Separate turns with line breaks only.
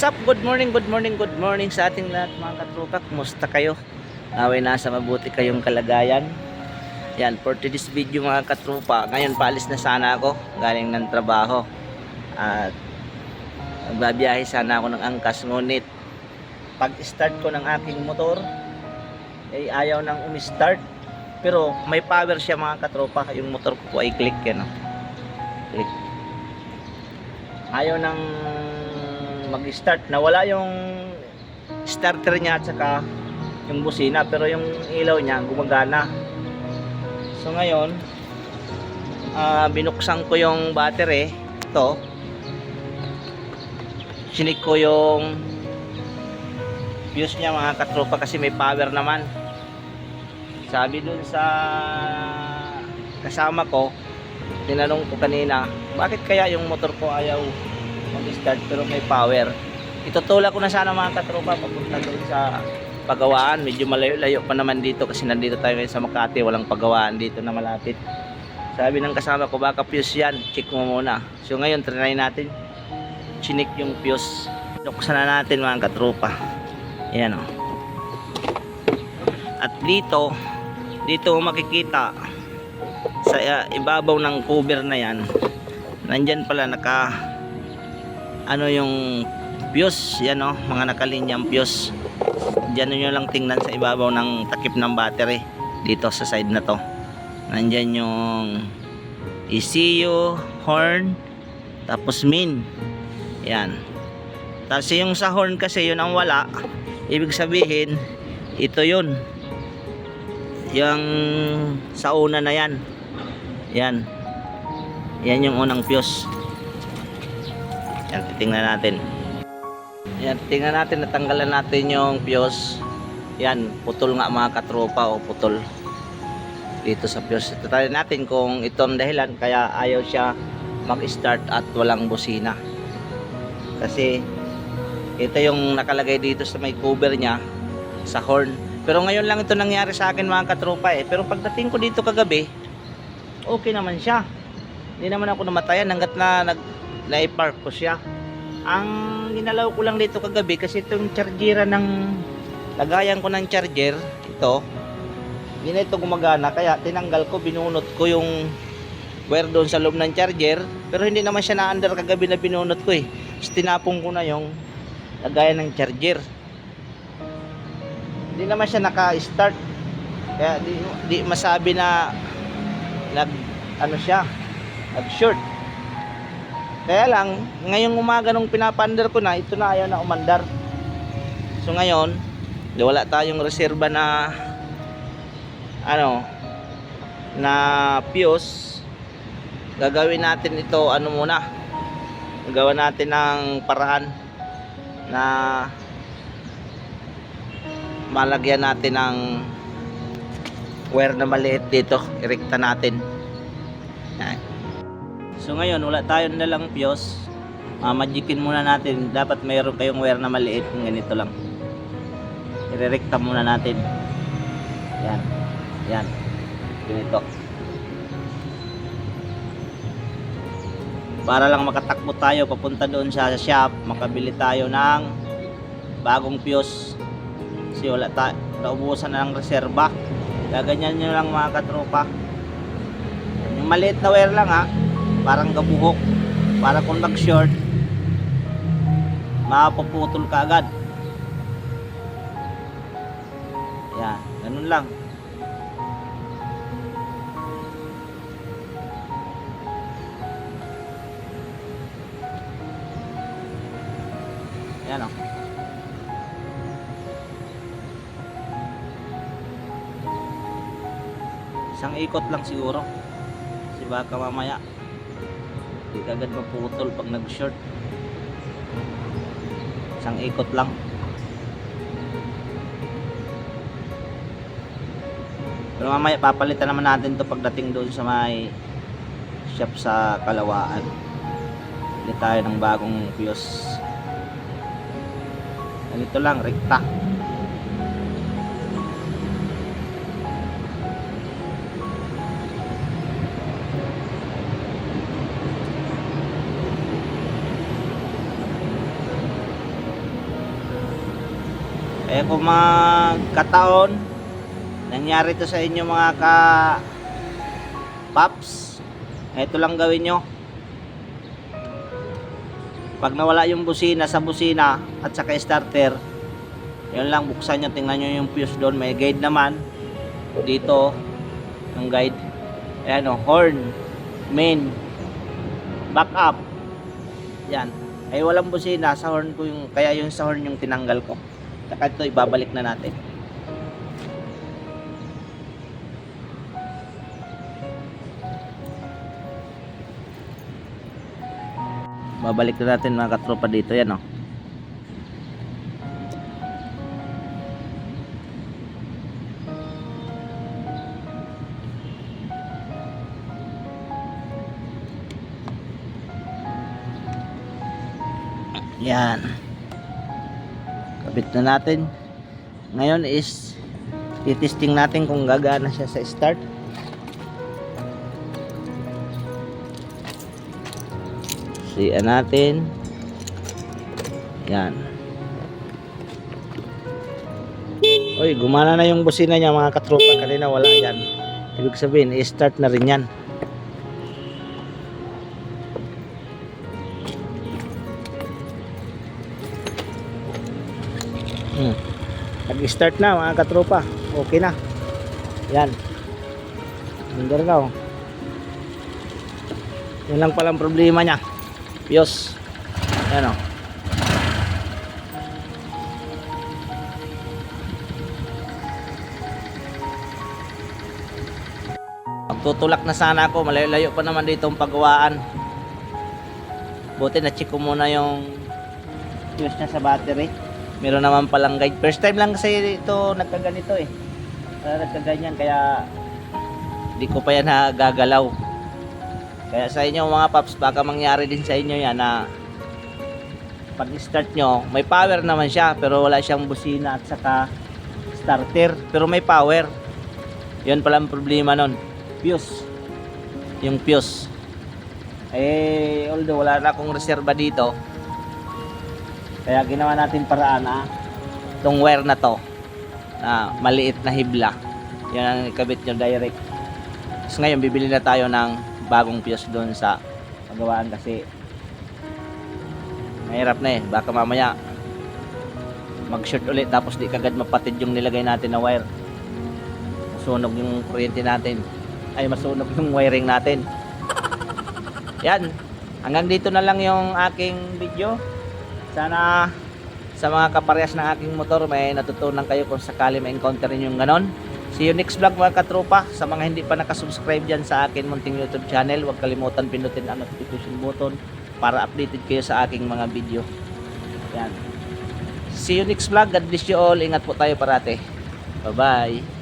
What's up? Good morning, good morning, good morning sa ating lahat mga katropa. Kumusta kayo? Naway nasa mabuti kayong kalagayan. Yan, for today's video mga katropa. Ngayon paalis na sana ako galing ng trabaho. At magbabiyahe sana ako ng angkas. Ngunit pag start ko ng aking motor, ay ayaw nang umi-start. Pero may power siya mga katropa. Yung motor ko po ay click yan. oh. Click. Ayaw nang mag-start. Nawala yung starter niya at saka yung busina. Pero yung ilaw niya gumagana. So ngayon, ah, binuksan ko yung battery. Ito. Sinik ko yung fuse niya mga katropa kasi may power naman. Sabi dun sa kasama ko, tinanong ko kanina, bakit kaya yung motor ko ayaw mag-start pero may power? Itutulak ko na sana mga katropa papunta doon sa pagawaan. Medyo malayo-layo pa naman dito kasi nandito tayo ngayon sa Makati. Walang pagawaan dito na malapit. Sabi ng kasama ko, baka fuse yan. Check mo muna. So ngayon, trinay natin. Chinik yung fuse. Buksan na natin mga katropa. Ayan o. At dito, dito makikita sa uh, ibabaw ng cover na yan. Nandyan pala naka ano yung fuse. Yan o, mga nakalinyang fuse. Diyan nyo lang tingnan sa ibabaw ng takip ng battery dito sa side na to. Nandyan yung ECU, horn, tapos main. Yan. Tapos yung sa horn kasi yun ang wala. Ibig sabihin, ito yun. Yung sa una na yan. Yan. Yan yung unang fuse. Yan, titingnan natin. Yan, tingnan natin, natanggalan natin yung fuse. Yan, putol nga mga katropa o putol. Dito sa fuse. Try natin kung ito ang dahilan kaya ayaw siya mag-start at walang busina. Kasi ito yung nakalagay dito sa may cover niya sa horn. Pero ngayon lang ito nangyari sa akin mga katropa eh. Pero pagdating ko dito kagabi, okay naman siya. Hindi naman ako namatayan hanggat na nag na-park ko siya. Ang ginalaw ko lang dito kagabi kasi itong chargera ng lagayan ko ng charger, ito, hindi na ito gumagana kaya tinanggal ko, binunot ko yung wire doon sa loob ng charger pero hindi naman siya na-under kagabi na binunot ko eh. Tapos tinapong ko na yung lagayan ng charger. Hindi naman siya naka-start. Kaya di, di masabi na nag ano siya, nag-short. Kaya lang, ngayong umaga nung pinapandar ko na, ito na ayaw na umandar. So ngayon, wala tayong reserba na ano na fuse. Gagawin natin ito ano muna. Gagawa natin ng paraan na malagyan natin ng wire na maliit dito. Irekta natin. Yan. So ngayon, wala tayong dalang fuse. Mamajikin muna natin. Dapat mayroon kayong wire na maliit. Ganito lang. Irerekta muna natin. Yan. Yan. Ganito. Para lang makatakbo tayo papunta doon sa shop. Makabili tayo ng bagong fuse. Kasi wala tayo. Naubusan na ng reserba. Gaganyan nyo lang mga katropa. Yung maliit na wire lang ha parang gabuhok. Para kung nag short mapuputol ka agad. Yan ganun lang. Yan o isang ikot lang siguro. Kasi baka mamaya hindi ka agad maputol pag nag-short. Isang ikot lang. Pero mamaya papalitan naman natin to pagdating doon sa may shop sa Kalawaan. Bili tayo ng bagong fuse ganito lang rekta Kaya kung magkataon, nangyari to sa inyo mga ka paps, ito lang gawin nyo. Pag nawala yung busina sa busina at saka starter, yun lang buksan nyo, tingnan nyo yung fuse doon. May guide naman. Dito, ang guide. Ayan o, horn, main, backup. Yan. Ay walang busina sa horn ko yung, kaya yung sa horn yung tinanggal ko. Saka ito, ibabalik na natin. Babalik na natin mga katropa dito. Yan o. Yan. Kabit na natin. Ngayon is titesting natin kung gagana siya sa start. Siyan natin. Yan. Oy, gumana na yung busina niya mga katropa. Kanina wala yan. Ibig sabihin, i-start na rin yan. Hmm. Nag-start na mga katropa. Okay na. Yan. Na oh. Yan lang palang problema niya. Piyos. Yan oh. Magtutulak na sana ako. Malayo-layo pa naman dito ang pagawaan. Buti na-check ko muna yung fuse niya sa battery. Meron naman palang guide. First time lang kasi ito nagkaganito eh. Uh, nagkaganyan kaya di ko pa yan nagagalaw. Kaya sa inyo mga paps, baka mangyari din sa inyo yan na pag start nyo, may power naman siya pero wala siyang busina at saka starter. Pero may power. Yun pala ang problema nun. Fuse. Yung fuse. Eh, although wala na akong reserva dito, kaya ginawa natin paraan na itong wire na to na maliit na hibla. Yan ang ikabit nyo direct. Tapos ngayon bibili na tayo ng bagong fuse doon sa pagawaan kasi mahirap na eh. Baka mamaya mag-short ulit tapos di kagad mapatid yung nilagay natin na wire. Masunog yung kuryente natin. Ay masunog yung wiring natin. Yan. Hanggang dito na lang yung aking video. Sana sa mga kaparehas ng aking motor may natutunan kayo kung sakali ma-encounter yung ganon. See you next vlog mga katropa. Sa mga hindi pa nakasubscribe dyan sa akin munting YouTube channel, huwag kalimutan pinutin ang notification button para updated kayo sa aking mga video. Yan. See you next vlog. God bless you all. Ingat po tayo parate. Bye-bye.